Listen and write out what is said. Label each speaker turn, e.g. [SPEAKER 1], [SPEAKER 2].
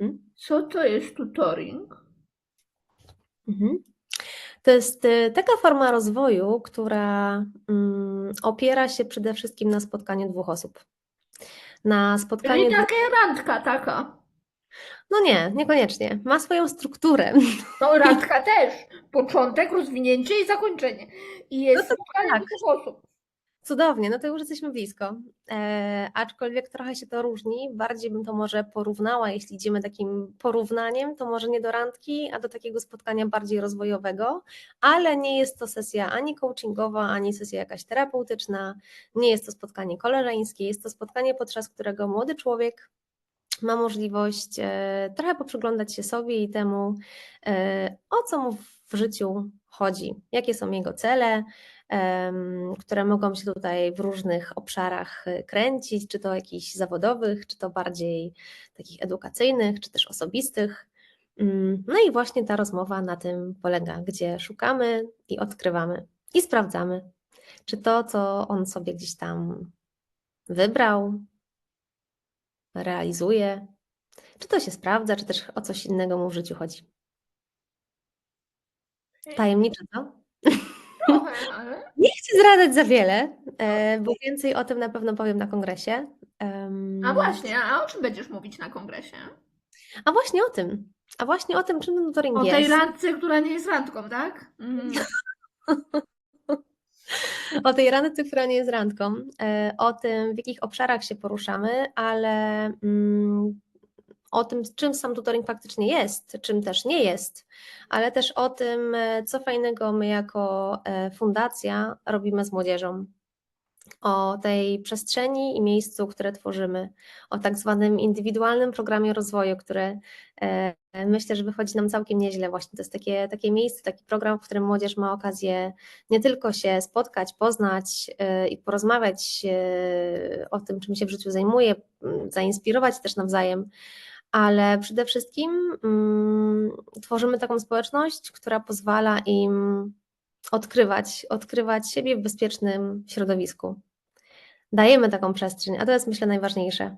[SPEAKER 1] Mhm.
[SPEAKER 2] Co to jest tutoring?
[SPEAKER 1] Mhm. To jest y, taka forma rozwoju, która mm, opiera się przede wszystkim na spotkaniu dwóch osób. Na spotkaniu.
[SPEAKER 2] Czyli taka randka taka.
[SPEAKER 1] No nie, niekoniecznie. Ma swoją strukturę.
[SPEAKER 2] No randka też. Początek, rozwinięcie i zakończenie. I jest
[SPEAKER 1] No to
[SPEAKER 2] spotkanie
[SPEAKER 1] tak.
[SPEAKER 2] dwóch osób.
[SPEAKER 1] Cudownie, no to już jesteśmy blisko. E, aczkolwiek trochę się to różni. Bardziej bym to może porównała, jeśli idziemy takim porównaniem, to może nie do randki, a do takiego spotkania bardziej rozwojowego, ale nie jest to sesja ani coachingowa, ani sesja jakaś terapeutyczna, nie jest to spotkanie koleżeńskie, jest to spotkanie, podczas którego młody człowiek ma możliwość e, trochę poprzyglądać się sobie i temu, e, o co mu w życiu chodzi, jakie są jego cele, które mogą się tutaj w różnych obszarach e, kręcić, czy to jakichś zawodowych, czy to bardziej takich edukacyjnych, czy też osobistych. Mm, No i właśnie ta rozmowa na tym polega, gdzie szukamy i odkrywamy i sprawdzamy, czy to, co on sobie gdzieś tam wybrał, realizuje, czy to się sprawdza, czy też o coś innego mu w życiu chodzi. Tajemnicze, co?
[SPEAKER 2] Trochę, ale
[SPEAKER 1] Nie chcę zdradzać za wiele, e, bo więcej o tym na pewno powiem na kongresie.
[SPEAKER 2] A właśnie, a o czym będziesz mówić na kongresie?
[SPEAKER 1] A właśnie o tym. A właśnie o tym, czym ten tutoring
[SPEAKER 2] O tej
[SPEAKER 1] jest.
[SPEAKER 2] randce, która nie jest randką, tak? Mhm.
[SPEAKER 1] O tej randce, która nie jest randką, o tym, w jakich obszarach się poruszamy, ale mm, o tym, czym sam tutoring faktycznie jest, czym też nie jest, ale też o tym, e, co fajnego my jako e, fundacja robimy z młodzieżą. O tej przestrzeni i miejscu, które tworzymy, o tak zwanym indywidualnym programie rozwoju, który e, myślę, że wychodzi nam całkiem nieźle. Właśnie to jest takie, takie miejsce, taki program, w którym młodzież ma okazję nie tylko się spotkać, poznać i porozmawiać o tym, czym się w życiu zajmuje, zainspirować też nawzajem, ale przede wszystkim mm, tworzymy taką społeczność, która pozwala im odkrywać, odkrywać siebie w bezpiecznym środowisku. Dajemy taką przestrzeń, a to jest myślę najważniejsze.